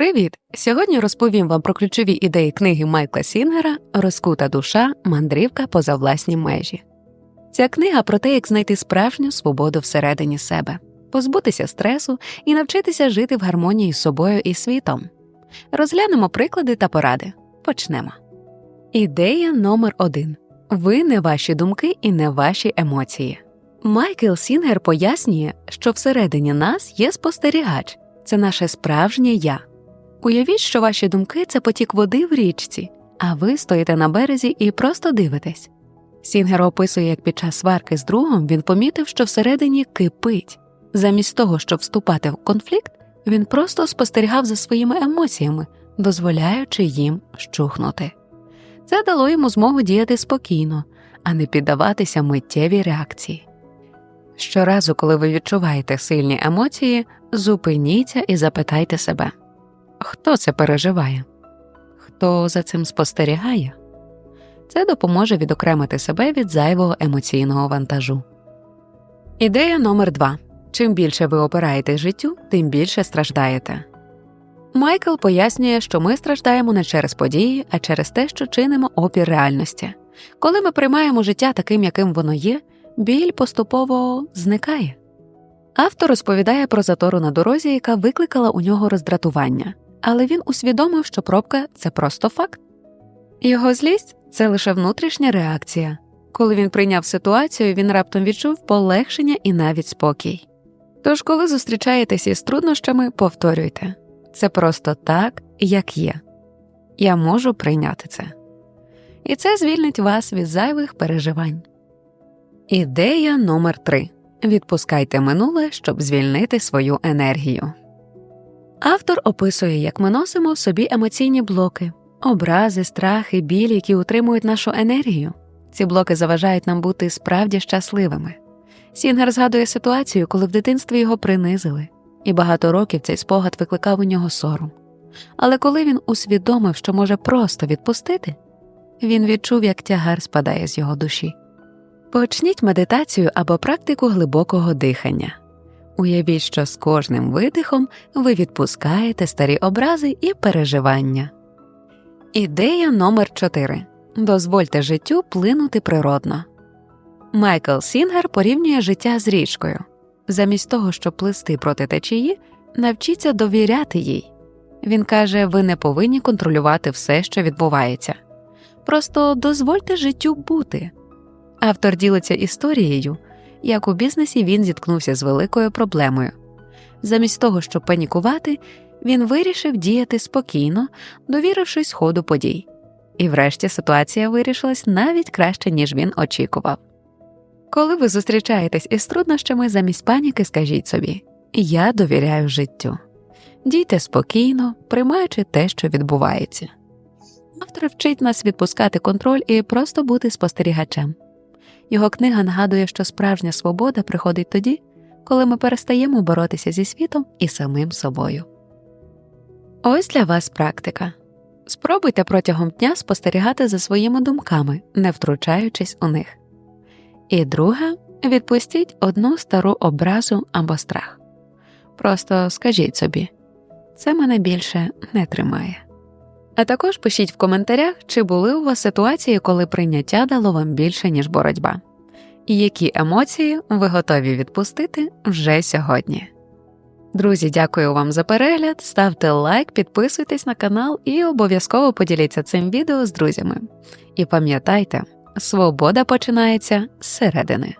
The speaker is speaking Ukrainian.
Привіт! Сьогодні розповім вам про ключові ідеї книги Майкла Сінгера Розкута душа, мандрівка поза власні межі. Ця книга про те, як знайти справжню свободу всередині себе, позбутися стресу і навчитися жити в гармонії з собою і світом. Розглянемо приклади та поради. Почнемо. Ідея номер один ви не ваші думки і не ваші емоції. Майкл Сінгер пояснює, що всередині нас є спостерігач, це наше справжнє я. Уявіть, що ваші думки це потік води в річці, а ви стоїте на березі і просто дивитесь. Сінгер описує, як під час сварки з другом він помітив, що всередині кипить. Замість того, щоб вступати в конфлікт, він просто спостерігав за своїми емоціями, дозволяючи їм щухнути. Це дало йому змогу діяти спокійно, а не піддаватися миттєвій реакції. Щоразу, коли ви відчуваєте сильні емоції, зупиніться і запитайте себе, хто це переживає, хто за цим спостерігає. Це допоможе відокремити себе від зайвого емоційного вантажу. Ідея номер два чим більше ви опираєте життю, тим більше страждаєте. Майкл пояснює, що ми страждаємо не через події, а через те, що чинимо опір реальності. Коли ми приймаємо життя таким, яким воно є, біль поступово зникає. Автор розповідає про затору на дорозі, яка викликала у нього роздратування, але він усвідомив, що пробка це просто факт. Його злість це лише внутрішня реакція. Коли він прийняв ситуацію, він раптом відчув полегшення і навіть спокій. Тож, коли зустрічаєтесь із труднощами, повторюйте це просто так, як є. Я можу прийняти це. І це звільнить вас від зайвих переживань. Ідея номер 3 Відпускайте минуле, щоб звільнити свою енергію. Автор описує, як ми носимо в собі емоційні блоки, образи, страхи, біль, які утримують нашу енергію. Ці блоки заважають нам бути справді щасливими. Сінгер згадує ситуацію, коли в дитинстві його принизили, і багато років цей спогад викликав у нього сором. Але коли він усвідомив, що може просто відпустити, він відчув, як тягар спадає з його душі. Почніть медитацію або практику глибокого дихання. Уявіть, що з кожним видихом ви відпускаєте старі образи і переживання. Ідея номер 4 Дозвольте життю плинути природно. Майкл Сінгер порівнює життя з річкою. Замість того, щоб плисти проти течії, навчіться довіряти їй. Він каже, ви не повинні контролювати все, що відбувається. Просто дозвольте життю бути. Автор ділиться історією, як у бізнесі він зіткнувся з великою проблемою. Замість того, щоб панікувати, він вирішив діяти спокійно, довірившись ходу подій. І врешті ситуація вирішилась навіть краще, ніж він очікував. Коли ви зустрічаєтесь із труднощами, замість паніки скажіть собі Я довіряю життю. Дійте спокійно, приймаючи те, що відбувається. Автор вчить нас відпускати контроль і просто бути спостерігачем. Його книга нагадує, що справжня свобода приходить тоді, коли ми перестаємо боротися зі світом і самим собою. Ось для вас практика. Спробуйте протягом дня спостерігати за своїми думками, не втручаючись у них. І друге відпустіть одну стару образу або страх. Просто скажіть собі це мене більше не тримає. А також пишіть в коментарях, чи були у вас ситуації, коли прийняття дало вам більше, ніж боротьба, і які емоції ви готові відпустити вже сьогодні. Друзі, дякую вам за перегляд, ставте лайк, підписуйтесь на канал і обов'язково поділіться цим відео з друзями. І пам'ятайте, свобода починається зсередини.